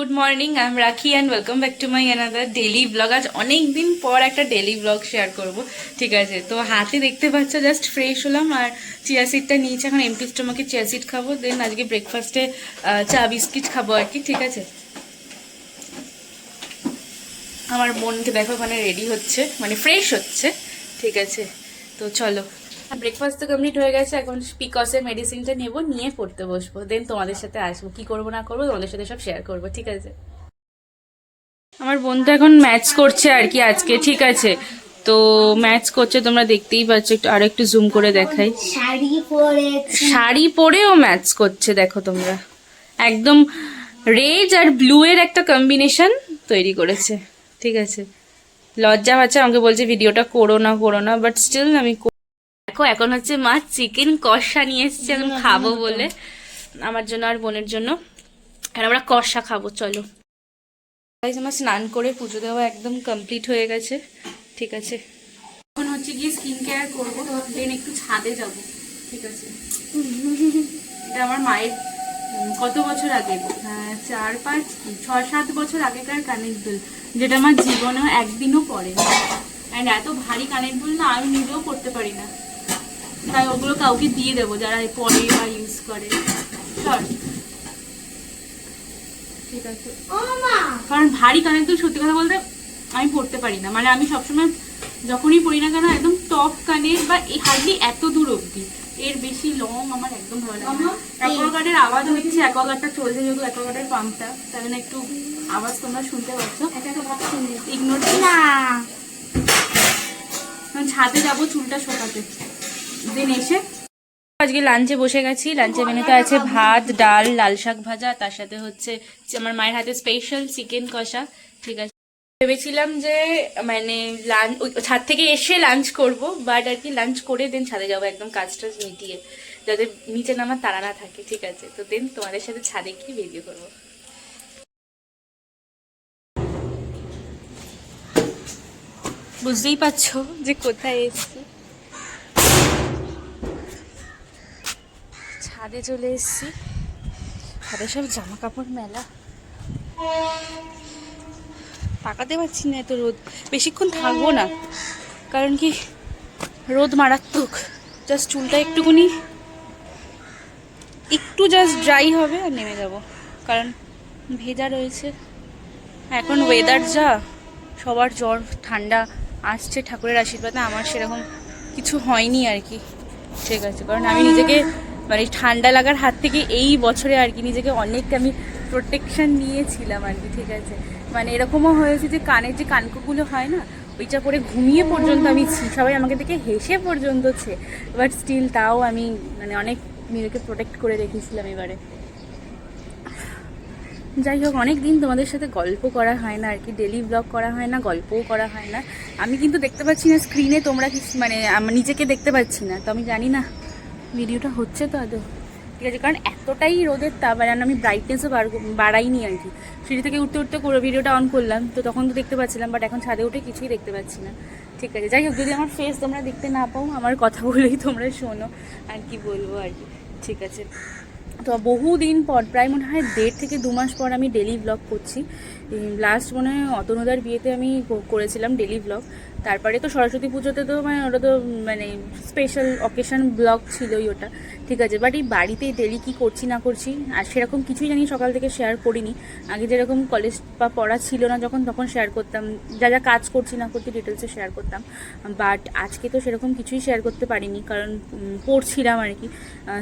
Good morning I am Rakhi and welcome back to my another daily blog আজ অনেক দিন পর একটা ডেলি ব্লগ শেয়ার করব। ঠিক আছে, তো হাতে দেখতে পাচ্ছ জাস্ট ফ্রেশ হলাম আর চিয়া সিডটা নিয়েছি। এখন এমটি স্টোমাকে চিয়া সিড খাব দেন আজকে ব্রেকফাস্টে চা বিস্কিট খাব আর কি, ঠিক আছে? আমার বোনকে দেখো ওখানে রেডি হচ্ছে মানে ফ্রেশ হচ্ছে, ঠিক আছে? তো চলো ব্রেকফাস্ট তো কমপ্লিট হয়ে গেছে এখন পিকসের মেডিসিনটা নেব নিয়ে পড়তে বসবো দেন তোমাদের সাথে আসব কি করব না করব তোমাদের সাথে সব শেয়ার করব ঠিক আছে? আমার বোন তো এখন ম্যাচ করছে আর কি আজকে ঠিক আছে? তো ম্যাচ করছে তোমরা দেখতেই পাচ্ছ একটু আরও একটু জুম করে দেখাই। শাড়ি পরেছি শাড়ি পরেও ম্যাচ করছে দেখো তোমরা। একদম রেড আর ব্লু এর একটা কম্বিনেশন তৈরি করেছে ঠিক আছে? লজ্জা পাচ্ছে আমাকে বলছে ভিডিওটা করো না করো না বাট স্টিল আমি দেখো এখন হচ্ছে মা চিকেন কষা নিয়ে এসেছে এখন খাব বলে। আমার জন্য আর বোনের জন্য। আর আমরা কষা খাব চলো। আমার স্নান করে পুজো দেওয়া একদম কমপ্লিট হয়ে গেছে। ঠিক আছে। এখন হচ্ছে গিয়ে স্কিন কেয়ার করব দেন একটু ছাদে যাব। ঠিক আছে? এটা আমার মায়ের কত বছর আগে চার পাঁচ ছয় সাত বছর আগেকার কানের দুল যেটা আমার জীবনেও একদিনও পরে অ্যান্ড এত ভারী কানের দুল না আমি নিজেও করতে পারি না। তাই ওগুলো কাউকে দিয়ে দেবো যারা পরে বা ইউজ করে। ঠিক আছে। কারণ ভারী কানের দুল সত্যি কথা বলতে আমি পড়তে পারি না। মানে আমি সবসময় যখনই পড়ি না কেন একদম টপ কানের বা হার্ডলি এত দূর অবধি। এর বেশি লং আমার একদম ভালো লাগে অ্যাকোয়াগার্ডের আওয়াজ হচ্ছে অ্যাকোয়াগার্ডটা চলছে যেহেতু অ্যাকোয়াগার্ডের পাম্পটা তাই জন্য একটু আওয়াজ তোমরা শুনতে পাচ্ছ। ইগনোর না। ছাদে যাব চুলটা শোকাতে। দেন এসে আজকে লাঞ্চে বসে গেছি। লাঞ্চে মেনুতে আছে ভাত, ডাল, লাল শাক ভাজা, তার সাথে হচ্ছে আমার মায়ের হাতে স্পেশাল চিকেন কষা। ঠিক আছে। ভেবেছিলাম যে মানে লাঞ্চ ছাদ থেকে এসে লাঞ্চ করব বাট আর কি লাঞ্চ করে দেন ছাদে যাব একদম কাজ টাজ মিটিয়ে। যাতে নিচে নামার তাড়া না থাকে, ঠিক আছে? তো দেন তোমাদের সাথে ছাদে গিয়ে ভিডিও করব। বুঝতেই পারছ যে কোথায় এসেছি। ছাদে চলে এসেছি। ছাদে সব জামা কাপড় মেলা। তাকাতে পারছি না এত রোদ। বেশিক্ষণ থাকব না। কারণ কি, রোদ মারাত্মক। জাস্ট চুলটা একটুকুনি একটু জাস্ট ড্রাই হবে আর নেমে যাব। কারণ ভেজা রয়েছে। এখন ওয়েদার যা, সবার জ্বর, ঠান্ডা আসছে ঠাকুরের আশীর্বাদে। আমার সেরকম কিছু হয়নি আর কি। ঠিক আছে, কারণ আমি নিজেকে মানে ঠান্ডা লাগার হাত থেকে এই বছরে আর কি নিজেকে অনেক আমি প্রোটেকশন নিয়েছিলাম আর কি, ঠিক আছে? মানে এরকমও হয়েছে যে কানের যে কানকুগুলো হয় না, ওইটা পরে ঘুমিয়ে পর্যন্ত আমি সবাই আমাকে দেখে হেসে পর্যন্ত ছে। বাট স্টিল তাও আমি মানে অনেক নিজেকে প্রোটেক্ট করে রেখেছিলাম এবারে। যাই হোক অনেক দিন তোমাদের সাথে গল্প করা হয় না আর কি ডেলি ব্লগ করা হয় না, গল্পও করা হয় না। আমি কিন্তু দেখতে পাচ্ছি না স্ক্রিনে তোমরা কি মানে নিজেকে দেখতে পাচ্ছি না, তো আমি জানি না। ভিডিওটা হচ্ছে তো আদৌ? ঠিক আছে, কারণ এতটাই রোদের তাপ, আর আমি ব্রাইটনেসও বাড়াইনি আর কি। সিঁড়ি থেকে উঠতে উঠতে করে ভিডিওটা অন করলাম, তো তখন তো দেখতে পাচ্ছিলাম বাট এখন ছাদে উঠে কিছুই দেখতে পাচ্ছি না। ঠিক আছে, যাই হোক, যদি আমার ফেস তোমরা দেখতে না পাও, আমার কথাগুলোই তোমরা শোনো, আর কি বলব আর কি। ঠিক আছে, তো বহুদিন পর, প্রায় মনে হয় দেড় থেকে দু মাস পর আমি ডেলি ব্লগ করছি। লাস্ট মনে হয় অতনুদার বিয়েতে আমি করেছিলাম ডেলি ব্লগ তারপরে তো সরস্বতী পুজোতে তো মানে ওটা তো মানে স্পেশাল অকেশন ব্লগ ছিলই ওটা। ঠিক আছে বাট এই বাড়িতে ডেলি কি করছি না করছি, আর সেরকম কিছুই জানি সকাল থেকে শেয়ার করিনি। আগে যেরকম কলেজ বা পড়া ছিল না যখন, তখন শেয়ার করতাম। যা যা কাজ করছি না করছি ডিটেলসে শেয়ার করতাম। বাট আজকে তো সেরকম কিছুই শেয়ার করতে পারিনি, কারণ পড়ছিলাম আর কি।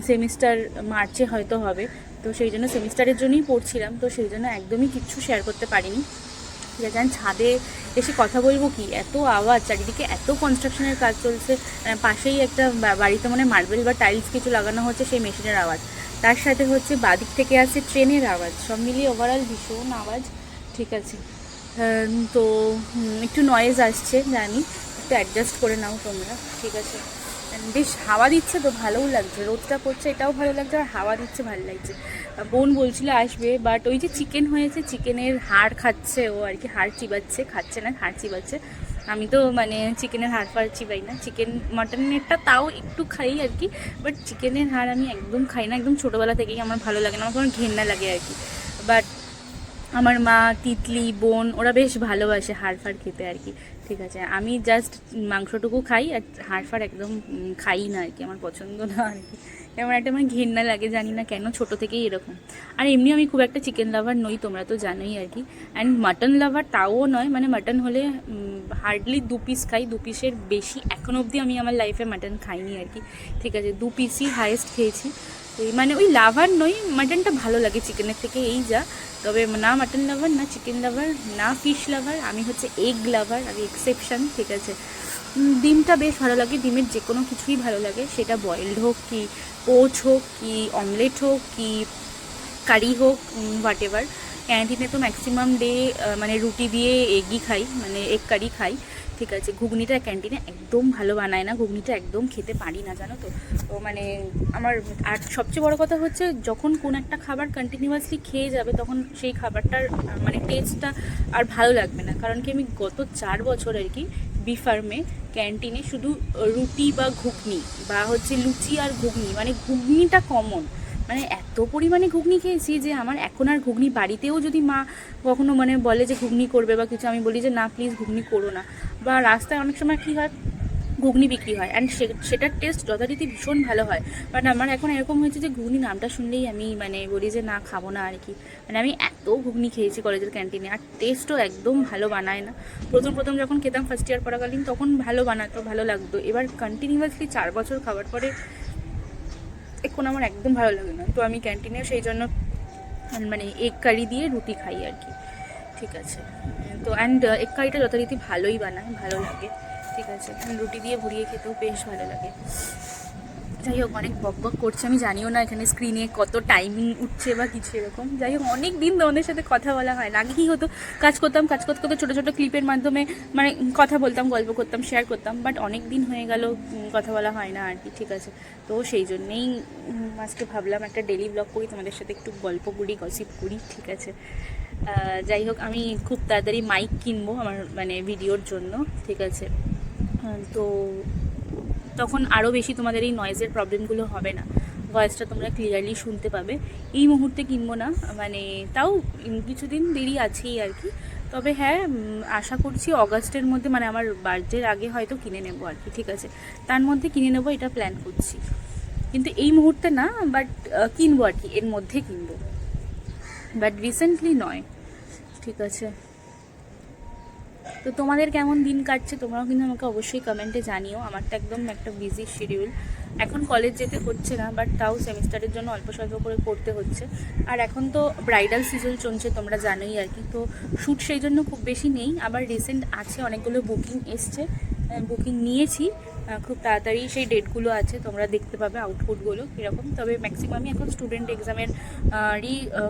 সেমিস্টার মার্চে হয়তো হবে। তো সেই জন্য সেমিস্টারের জন্যই পড়ছিলাম। তো সেই জন্য একদমই কিচ্ছু শেয়ার করতে পারিনি। ঠিক আছে ছাদে এসে কথা বলব কি? এত আওয়াজ, চারিদিকে এত কনস্ট্রাকশনের কাজ চলছে। পাশেই একটা বাড়িতে মানে মার্বেল বা টাইলস কিছু লাগানো হচ্ছে সেই মেশিনের আওয়াজ। তার সাথে হচ্ছে বাদিক থেকে আছে ট্রেনের আওয়াজ। সব মিলিয়ে ওভারঅল ভীষণ আওয়াজ। ঠিক আছে। তো একটু নয়েজ আসছে, জানি। একটু অ্যাডজাস্ট করে নাও তোমরা। ঠিক আছে। বেশ হাওয়া দিচ্ছে তো, ভালোও লাগছে। রোদটা পড়ছে, এটাও ভালো লাগছে, আর হাওয়া দিচ্ছে, ভালো লাগছে। বোন বলছিল আসবে বাট ওই যে চিকেন হয়েছে চিকেনের হাড় খাচ্ছে ও আর কি, হাড় চিবাচ্ছে, খাচ্ছে না, হাড় চিবাচ্ছে। আমি তো মানে চিকেনের হাড় ফাড় চিবাই না। চিকেন মাটনেরটা তাও একটু খাই আর কি বাট চিকেনের হাড় আমি একদম খাই না, একদম ছোটোবেলা থেকেই আমার ভালো লাগে না, আমার কোনো ঘেন্না লাগে আর কি। বাট আমার মা, তিতলি, বোন, ওরা বেশ ভালোবাসে হাড় ফাড় খেতে আর কি। ঠিক আছে, আমি জাস্ট মাংসটুকু খাই আর হাড় ফাড় একদম খাই না আর কি, আমার পছন্দ না আর কি। এমন একটা মানে ঘেন্না লাগে, জানি না কেন, ছোট থেকেই এরকম। আর এমনি আমি খুব একটা চিকেন লাভার নই, তোমরা তো জানোই আর কি। অ্যান্ড মাটন লাভার তাও নয় মানে মাটন হলে হার্ডলি দু পিস খাই, দু পিসের বেশি এখন অবধি আমি আমার লাইফে মাটন খাইনি আর কি। ঠিক আছে, দু পিসই হায়েস্ট খেয়েছি। মানে ওই লাভার নই, মাটনটা ভালো লাগে চিকেনের থেকে, এই যা। তবে না মাটন লাভার, না চিকেন লাভার, না ফিশ লাভার, আমি হচ্ছে এগ লাভার, আমি এক্সেপশন ঠিক আছে। ডিমটা বেশ ভালো লাগে, ডিমের যে কোনো কিছুই ভালো লাগে, সেটা বয়েলড হোক কি পোচ হোক কি অমলেট হোক কি কারি হোক হোয়াট এভার ক্যান্টিনে তো ম্যাক্সিমাম ডে মানে রুটি দিয়ে এগই খাই মানে এগ কারি খাই। ঠিক আছে, ঘুগনিটা ক্যান্টিনে একদম ভালো বানায় না, ঘুগনিটা একদম খেতে পারি না, জানো তো? তো মানে আমার, আর সবচেয়ে বড় কথা হচ্ছে যখন কোন একটা খাবার কন্টিনিউয়াসলি খেয়ে যাবে, তখন সেই খাবারটার মানে টেস্টটা আর ভালো লাগবে না। কারণ কি আমি গত চার বছর আর কি বি ফার্মে ক্যান্টিনে শুধু রুটি বা ঘুগনি বা হচ্ছে লুচি আর ঘুগনি মানে ঘুগনিটা কমন মানে এত পরিমাণে ঘুগনি খেয়েছি যে আমার এখন আর ঘুগনি বাড়িতেও যদি মা কখনো মানে বলে যে ঘুগনি করবে বা কিছু, আমি বলি যে না প্লিজ ঘুগনি করো না। বা রাস্তায় অনেক সময় কী হয়, ঘুগনি বিক্রি হয়। অ্যান্ড সেটার টেস্ট যথারীতি ভীষণ ভালো হয়। বাট আমার এখন এরকম হয়েছে যে ঘুগনি নামটা শুনলেই আমি মানে বলি যে না, খাব না আর কি। মানে আমি এত ঘুগনি খেয়েছি কলেজের ক্যান্টিনে আর টেস্টও একদম ভালো বানায় না। প্রথম প্রথম যখন খেতাম ফার্স্ট ইয়ার পড়াকালীন, তখন ভালো বানাতো, ভালো লাগতো। এবার কন্টিনিউয়াসলি চার বছর খাবার পরে, এখন আমার একদম ভালো লাগে না। তো আমি ক্যান্টিনে সেই জন্য মানে এগ কারি দিয়ে রুটি খাই আর কি। ঠিক আছে। তো অ্যান্ড এক কারিটা যথারীতি ভালোই বানায়, ভালো লাগে। ঠিক আছে রুটি দিয়ে ভরিয়ে খেতেও বেশ ভালো লাগে। যাই হোক, অনেক বক বক করছে, আমি জানিও না এখানে স্ক্রিনে কত টাইমিং উঠছে বা কিছু এরকম। যাই হোক, অনেক দিন তোমাদের সাথে কথা বলা হয় না। আগে কী হতো, কাজ করতাম, কাজ করতে করতে ছোটো ছোটো ক্লিপের মাধ্যমে মানে কথা বলতাম, গল্প করতাম শেয়ার করতাম বাট অনেক দিন হয়ে গেল কথা বলা হয় না আর কি, ঠিক আছে। তো সেই জন্যেই আজকে ভাবলাম একটা ডেলি ব্লগ করি, তোমাদের সাথে একটু গল্প করি গসিপ করি, ঠিক আছে। যাই হোক, আমি খুব তাড়াতাড়ি মাইক কিনবো আমার মানে ভিডিওর জন্য, ঠিক আছে? তো তখন আরও বেশি তোমাদের এই নয়েজের প্রবলেমগুলো হবে না। ভয়েসটা তোমরা ক্লিয়ারলি শুনতে পাবে। এই মুহূর্তে কিনবো না মানে তাও কিছুদিন দেরি আছেই আর কি। তবে হ্যাঁ আশা করছি অগাস্টের মধ্যে মানে আমার বার্থডের আগে হয়তো কিনে নেব আর কি, ঠিক আছে? তার মধ্যে কিনে নেব, এটা প্ল্যান করছি। কিন্তু এই মুহূর্তে না বাট কিনবো আর কি, এর মধ্যে কিনবো। বাট রিসেন্টলি নয়। ঠিক আছে। তো তোমাদের কেমন দিন কাটছে তোমরাও কিন্তু আমাকে অবশ্যই কমেন্টে জানিও। আমার তো একদম একটা বিজি শিডিউল এখন কলেজ যেতে হচ্ছে না বাট তাও সেমিস্টারের জন্য অল্প স্বল্প করে করতে হচ্ছে। আর এখন তো ব্রাইডাল সিজন চলছে, তোমরা জানোই আর কি। তো শ্যুট সেই জন্য খুব বেশি নেই। আবার রিসেন্ট আছে, অনেকগুলো বুকিং এসছে। বুকিং নিয়েছি। খুব তাড়াতাড়ি সেই ডেটগুলো আছে, তোমরা দেখতে পাবে আউটপুটগুলো কীরকম। তবে ম্যাক্সিমামই এখন স্টুডেন্ট এক্সামের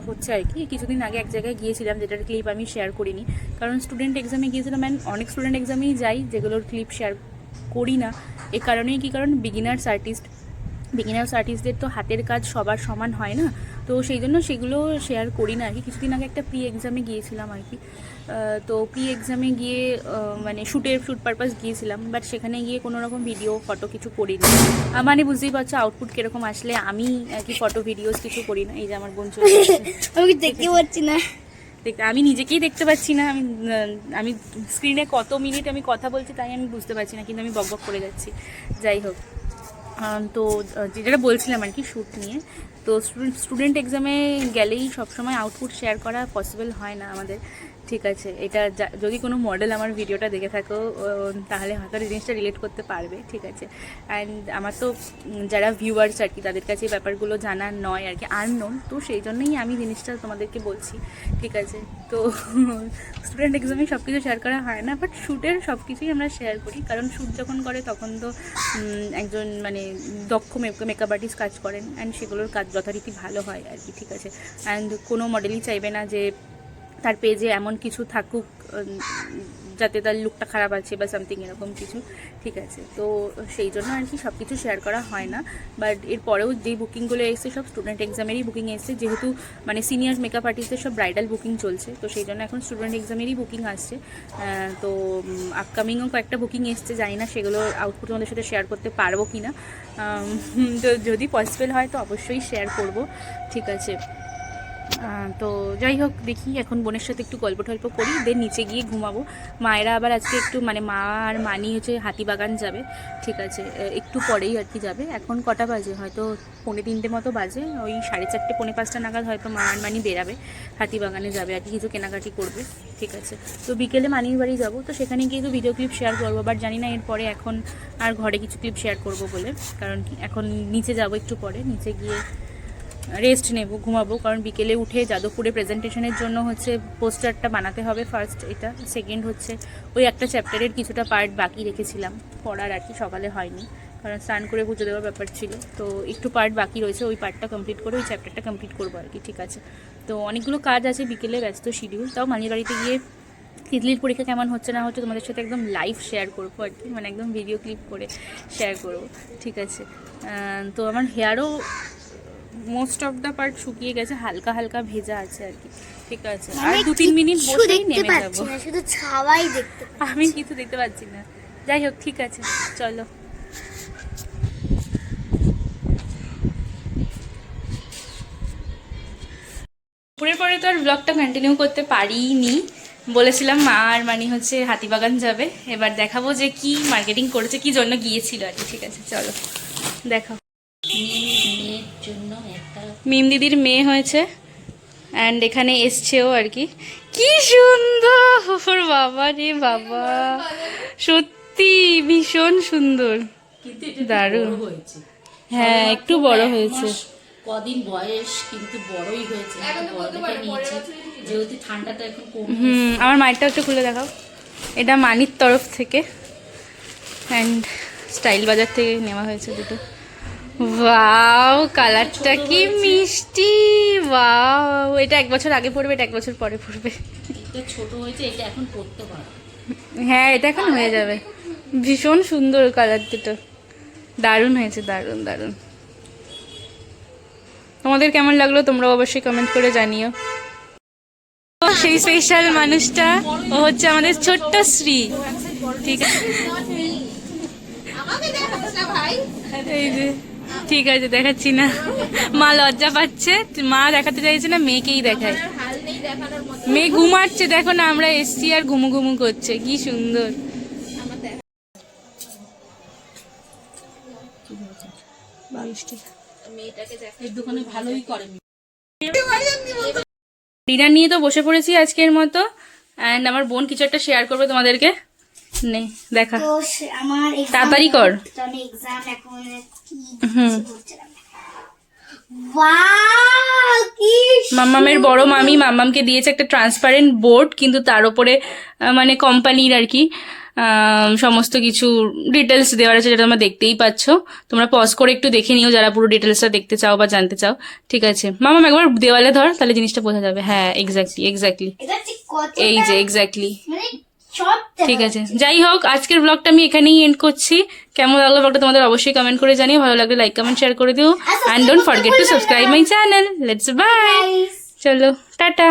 হচ্ছে আর কি। কিছুদিন আগে এক জায়গায় গিয়েছিলাম, যেটার ক্লিপ আমি শেয়ার করিনি। কারণ স্টুডেন্ট এক্সামে গিয়েছিলাম অ্যান্ড অনেক স্টুডেন্ট এক্সামেই যাই, যেগুলোর ক্লিপ শেয়ার করি না। এ কারণেই কী কারণ বিগিনার্স আর্টিস্ট বিগিনার্স আর্টিস্টদের তো হাতের কাজ সবার সমান হয় না। তো সেই জন্য সেগুলো শেয়ার করি না আর কি। কিছুদিন আগে একটা প্রি এক্সামে গিয়েছিলাম আর কি। তো প্রি এক্সামে গিয়ে মানে শ্যুটের শ্যুট পারপাস গিয়েছিলাম বাট সেখানে গিয়ে কোনো রকম ভিডিও ফটো কিছু করিনি। মানে বুঝতেই পারছ আউটপুট কীরকম আসলে আমি আর কি ফটো ভিডিওস কিছু করি না। এই যে আমার বোন চলে আমি দেখতে পাচ্ছি না। দেখ আমি নিজেকেই দেখতে পাচ্ছি না। আমি আমি স্ক্রিনে কত মিনিট আমি কথা বলছি তাই আমি বুঝতে পারছি না কিন্তু আমি বক বক করে যাচ্ছি। যাই হোক। তো যেটা বলছিলাম আর কি শ্যুট নিয়ে, তো স্টুডেন্ট এক্সামে গেলেই সবসময় আউটপুট শেয়ার করা পসিবল হয় না আমাদের। ঠিক আছে, এটা যদি কোনো মডেল আমার ভিডিওটা দেখে থাকো তাহলে হয়তো জিনিসটা রিলেট করতে পারবে, ঠিক আছে। অ্যান্ড আমার তো যারা ভিউয়ার্স আর কি, তাদের কাছে এই ব্যাপারগুলো জানা নয় আর কি আননোন তো সেই জন্যই আমি জিনিসটা তোমাদেরকে বলছি, ঠিক আছে। তো স্টুডেন্ট এক্সামে সব কিছু শেয়ার করা হয় না বাট শ্যুটের সব কিছুই আমরা শেয়ার করি, কারণ শ্যুট যখন করে তখন তো একজন মানে দক্ষ মেকআপ আর্টিস্ট কাজ করেন অ্যান্ড সেগুলোর কাজ যথারীতি ভালো হয় আর কি, ঠিক আছে। অ্যান্ড কোনো মডেলই চাইবে না যে তার পেজে এমন কিছু থাকুক যাতে তার লুকটা খারাপ আছে বা সামথিং এরকম কিছু, ঠিক আছে। তো সেই জন্য আর কি সব কিছু শেয়ার করা হয় না। বাট এরপরেও যেই বুকিংগুলো এসছে, সব স্টুডেন্ট এক্সামেরই বুকিং এসছে। যেহেতু মানে সিনিয়র মেকআপ আর্টিস্টের সব ব্রাইডাল বুকিং চলছে, তো সেই জন্য এখন স্টুডেন্ট এক্সামেরই বুকিং আসছে। তো আপকামিংও কয়েকটা বুকিং এসছে, জানি না সেগুলো আউটপুট আমাদের সাথে শেয়ার করতে পারব কি না তো যদি পসিবল হয়, তো অবশ্যই শেয়ার করব, ঠিক আছে। তো যাই হোক, দেখি এখন বোনের সাথে একটু গল্প টল্প করি দেন নিচে গিয়ে ঘুমাবো। মায়েরা আবার আজকে একটু মানে মা আর মানি হচ্ছে হাতিবাগান যাবে, ঠিক আছে একটু পরেই আর কি যাবে। এখন কটা বাজে? হয়তো পৌনে তিনটে মতো বাজে, ওই সাড়ে চারটে, পৌনে পাঁচটা নাগাদ হয়তো মা আর মানি বেরাবে হাতিবাগানে যাবে, আর কি কিছু কেনাকাটি করবে, ঠিক আছে। তো বিকেলে মানির বাড়ি যাব, তো সেখানে গিয়ে তো ভিডিও ক্লিপ শেয়ার করব বাট জানি না এরপরে এখন আর ঘরে কিছু ক্লিপ শেয়ার করব বলে, কারণ এখন নিচে যাব একটু পরে, নিচে গিয়ে রেস্ট নেব, ঘুমাবো, কারণ বিকেলে উঠে যাদবপুরে প্রেজেন্টেশনের জন্য হচ্ছে পোস্টারটা বানাতে হবে ফার্স্ট, এটা সেকেন্ড হচ্ছে ওই একটা চ্যাপ্টারের কিছুটা পার্ট বাকি রেখেছিলাম, পড়ার আর কি সকালে হয়নি, কারণ স্নান করে পুজো দেওয়ার ব্যাপার ছিল, তো একটু পার্ট বাকি রয়েছে, ওই পার্টটা কমপ্লিট করে ওই চ্যাপ্টারটা কমপ্লিট করব আর কি, ঠিক আছে। তো অনেকগুলো কাজ আছে, বিকেলে ব্যস্ত শিডিউল তাও মানির বাড়িতে গিয়ে তিতলির পরীক্ষা কেমন হচ্ছে না হচ্ছে তোমাদের সাথে একদম লাইভ শেয়ার করব আর কি মানে একদম ভিডিও ক্লিপ করে শেয়ার করব, ঠিক আছে। তো আমার হেয়ারও মোস্ট অফ দ্য পার্ট শুকিয়ে গেছে হালকা হালকা ভেজা আছে আর কি। ঠিক আছে। আর দু তিন মিনিট বসেই নেমে যাব। শুধু ছাওয়াই দেখতে আমি কিছু দেখতে পাচ্ছি না। যাই হোক ঠিক আছে চলো। দুপুরের পরে তো আর ব্লগটা কন্টিনিউ করতে পারিনি। বলেছিলাম মা আর মানি হচ্ছে হাতিবাগান যাবে। এবার দেখাবো যে কি মার্কেটিং করেছে কি জন্য গিয়েছিল আর কি। ঠিক আছে চলো। দেখাও। মিম দিদির মেয়ে হয়েছে অ্যান্ড এখানে এসছেও আর কি। কি সুন্দর বাবা রে বাবা। সত্যি ভীষণ সুন্দর। দারুণ। হ্যাঁ একটু বড় হয়েছে। কদিন বয়স কিন্তু বড়ই হয়েছে। যেহেতু ঠান্ডাটা এখন হুম আমার মায়েরটা একটু খুলে দেখাও। এটা মানির তরফ থেকে অ্যান্ড স্টাইল বাজার থেকে নেওয়া হয়েছে দুটো। ওয়াও কালারটা কি মিষ্টি। ওয়াও এটা এক বছর আগে পড়বে এটা এক বছর পরে পড়বে। এটা ছোট হয়েছে এটা এখন পড়তে পারো। হ্যাঁ এটা এখন হয়ে যাবে। ভীষণ সুন্দর কালার দুটো। দারুণ হয়েছে দারুণ দারুণ। তোমাদের কেমন লাগল তোমরা অবশ্যই কমেন্ট করে জানিও। সেই স্পেশাল মানুষটা ও হচ্ছে আমাদের ছোট্ট শ্রী। ঠিক আছে? এই যে। ঠিক আছে, দেখাচ্ছি না। মা লজ্জা পাচ্ছে। মা দেখাতে চাইছে না, মেয়েকেই দেখায়। মেয়ে ঘুমাচ্ছে, দেখো না, আমরা এসছি আর ঘুমু ঘুমু করছে। কি সুন্দর। ডিনার নিয়ে তো বসে পড়েছি আজকের মতো। অ্যান্ড আমার বোন কিছু একটা শেয়ার করবে তোমাদেরকে। নে দেখা। তাড়াতাড়ি কর। হুম। মাম্মামের বড় মামি মাম্মামকে দিয়েছে একটা ট্রান্সপারেন্ট বোর্ড কিন্তু তার উপরে মানে কোম্পানির আর কি সমস্ত কিছু ডিটেলস দেওয়ার আছে যেটা তোমরা দেখতেই পাচ্ছ। তোমরা পজ করে একটু দেখে নিও যারা পুরো ডিটেলসটা দেখতে চাও বা জানতে চাও। ঠিক আছে। মামাম একবার দেওয়ালে ধর তাহলে জিনিসটা বোঝা যাবে। হ্যাঁ এক্স্যাক্টলি এক্স্যাক্টলি এই যে এক্স্যাক্টলি মানে ঠিক আছে। যাই হোক আজকের ব্লগটা আমি এখানেই এন্ড করছি। কেমন লাগল ব্লগটা তোমাদের অবশ্যই কমেন্ট করে জানিয়ে ভালো লাগলে লাইক কমেন্ট শেয়ার করে দিও। And don't forget to subscribe my channel let's bye চলো টাটা।